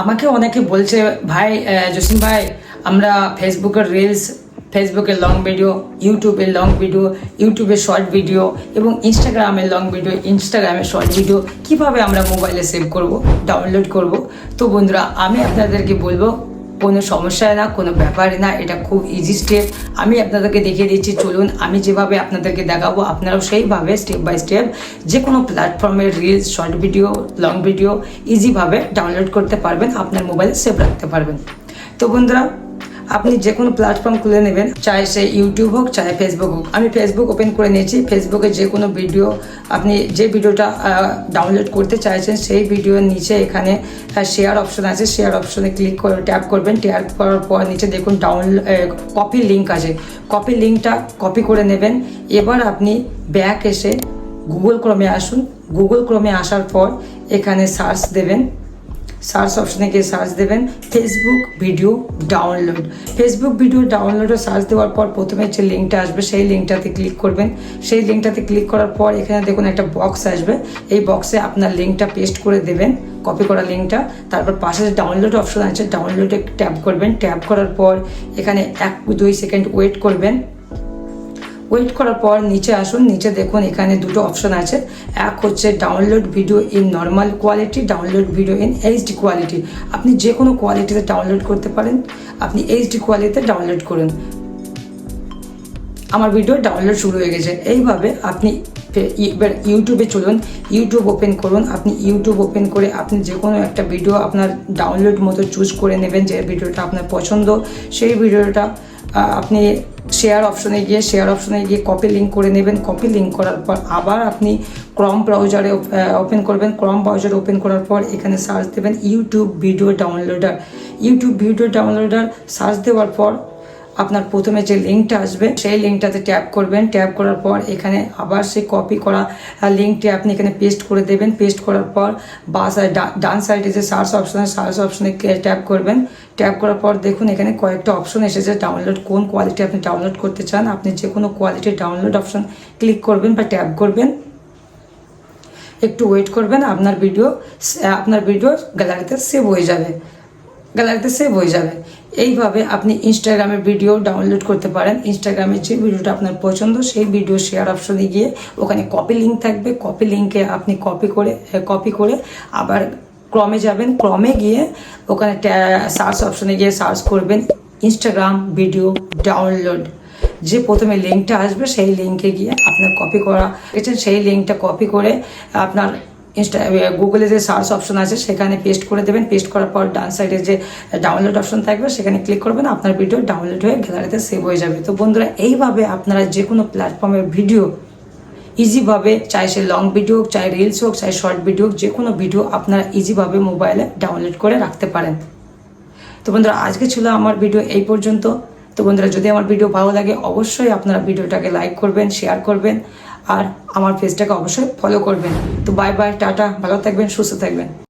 আমাকে অনেকে বলছে, ভাই জসিম ভাই, আমরা ফেসবুকের রিলস ফেসবুকের লং ভিডিও ইউটিউবের লং ভিডিও ইউটিউবের শর্ট ভিডিও এবং ইনস্টাগ্রামের লং ভিডিও ইনস্টাগ্রামের শর্ট ভিডিও কীভাবে আমরা মোবাইলে সেভ করব ডাউনলোড করব? তো বন্ধুরা, আমি আপনাদেরকে বলব কোনো সমস্যায় না, কোনো ব্যাপারে না, এটা খুব ইজি স্টেপ আমি আপনাদেরকে দেখিয়ে দিচ্ছি, চলুন আমি যেভাবে আপনাদেরকে দেখাবো, আপনারাও সেইভাবে স্টেপ বাই স্টেপ যে কোনো প্ল্যাটফর্মে reels short video long video ইজিভাবে ডাউনলোড করতে পারবেন, আপনার মোবাইলে সেভ রাখতে পারবেন। তো বন্ধুরা আপনি যে কোনো প্ল্যাটফর্ম খুলে নেবেন চাहे সে ইউটিউব হোক চাहे ফেসবুক হোক। আমি ফেসবুক ওপেন করে নিয়েছি। ফেসবুকে যে কোনো ভিডিও আপনি যে ভিডিওটা ডাউনলোড করতে চাইছেন, সেই ভিডিওর নিচে এখানে শেয়ার অপশন আছে। শেয়ার অপশনে ক্লিক করে ট্যাপ করবেন। ট্যাপ করার পর নিচে দেখুন ডাউনলোড কপি লিঙ্ক আছে। কপি লিঙ্কটা কপি করে নেবেন। এবার আপনি ব্যাক এসে গুগল ক্রমে আসুন। গুগল ক্রমে আসার পর এখানে সার্চ দেবেন। সার্চ অপশনে গিয়ে সার্চ দেবেন Facebook video download Facebook video ডাউনলোডে সার্চ দেওয়ার পর প্রথমে যে লিঙ্কটা আসবে, সেই লিঙ্কটাতে ক্লিক করবেন। সেই লিঙ্কটাতে ক্লিক করার পর এখানে দেখুন একটা বক্স আসবে। এই বক্সে আপনার লিঙ্কটা পেস্ট করে দেবেন কপি করা লিঙ্কটা তারপর পাশে যে ডাউনলোড অপশন আছে ডাউনলোডে ট্যাপ করবেন। ট্যাপ করার পর এখানে এক দুই সেকেন্ড ওয়েট করবেন। ওয়েট করার পর নিচে আসুন, নিচে দেখুন এখানে দুটো অপশন আছে। এক হচ্ছে download video in normal quality download video in HD quality আপনি যে কোনো কোয়ালিটিতে ডাউনলোড করতে পারেন। আপনি এইচডি কোয়ালিটিতে ডাউনলোড করুন। আমার ভিডিও ডাউনলোড শুরু হয়ে গেছে। এইভাবে আপনি এবার ইউটিউবে চলুন। ইউটিউব ওপেন করুন। আপনি ইউটিউব ওপেন করে আপনি যে কোনো একটা ভিডিও আপনার ডাউনলোড মতো চুজ করে নেবেন যে ভিডিওটা আপনার পছন্দ। সেই ভিডিওটা আপনি শেয়ার অপশনে গিয়ে শেয়ার অপশনে গিয়ে কপি লিঙ্ক করে নেবেন। কপি লিঙ্ক করার পর আবার আপনি ক্রম ব্রাউজারে ওপেন করবেন। ক্রম ব্রাউজার ওপেন করার পর এখানে সার্চ দেবেন YouTube video downloader YouTube video downloader search দেওয়ার পর আপনার প্রথমে যে লিঙ্কটা আসবে, সেই লিঙ্কটাতে ট্যাপ করবেন। ট্যাপ করার পর এখানে আবার সেই কপি করা লিঙ্কটি আপনি এখানে পেস্ট করে দেবেন। পেস্ট করার পর বা সাইড ডান সাইডে যে সার্চ অপশনে সার্চ অপশানে ট্যাপ করবেন। ট্যাপ করার পর দেখুন এখানে কয়েকটা অপশন এসেছে ডাউনলোড কোন কোয়ালিটি আপনি ডাউনলোড করতে চান। আপনি যে কোনো কোয়ালিটির ডাউনলোড অপশন ক্লিক করবেন বা ট্যাপ করবেন। একটু ওয়েট করবেন, আপনার ভিডিও আপনার ভিডিও গ্যালারিতে সেভ হয়ে যাবে। গ্যালারিতে সেভ হয়ে যাবে। এইভাবে আপনি ইনস্টাগ্রামের ভিডিও ডাউনলোড করতে পারেন। ইনস্টাগ্রামে যে ভিডিওটা আপনার পছন্দ, সেই ভিডিও শেয়ার অপশনে গিয়ে ওখানে কপি লিঙ্ক থাকবে। কপি লিঙ্কে আপনি কপি করে কপি করে আবার ক্রমে যাবেন। ক্রমে গিয়ে ওখানে সার্চ অপশনে গিয়ে সার্চ করবেন ইনস্টাগ্রাম ভিডিও ডাউনলোড যে প্রথমে লিঙ্কটা আসবে, সেই লিঙ্কে গিয়ে আপনার কপি করা। সেই লিঙ্কটা কপি করে আপনার ইনস্টা গুগলে যে সার্চ অপশন আছে, সেখানে পেস্ট করে দেবেন। পেস্ট করার পর ডান সাইডে যে ডাউনলোড অপশন থাকবে, সেখানে ক্লিক করবেন। আপনার ভিডিও ডাউনলোড হয়ে গ্যালারিতে সেভ হয়ে যাবে। তো বন্ধুরা, এইভাবে আপনারা যে কোনো প্ল্যাটফর্মের ভিডিও ইজিভাবে চাই সে লং ভিডিও হোক, চাই রিলস হোক, চাই শর্ট ভিডিও হোক যে কোনো ভিডিও আপনারা ইজিভাবে মোবাইলে ডাউনলোড করে রাখতে পারেন। তো বন্ধুরা, আজকে ছিল আমার ভিডিও এই পর্যন্ত। তো বন্ধুরা, যদি আমার ভিডিও ভালো লাগে, অবশ্যই আপনারা ভিডিওটাকে লাইক করবেন শেয়ার করবেন। আর আমার পেজটাকে অবশ্যই ফলো করবেন। তো বাই বাই টাটা ভালো থাকবেন সুস্থ থাকবেন।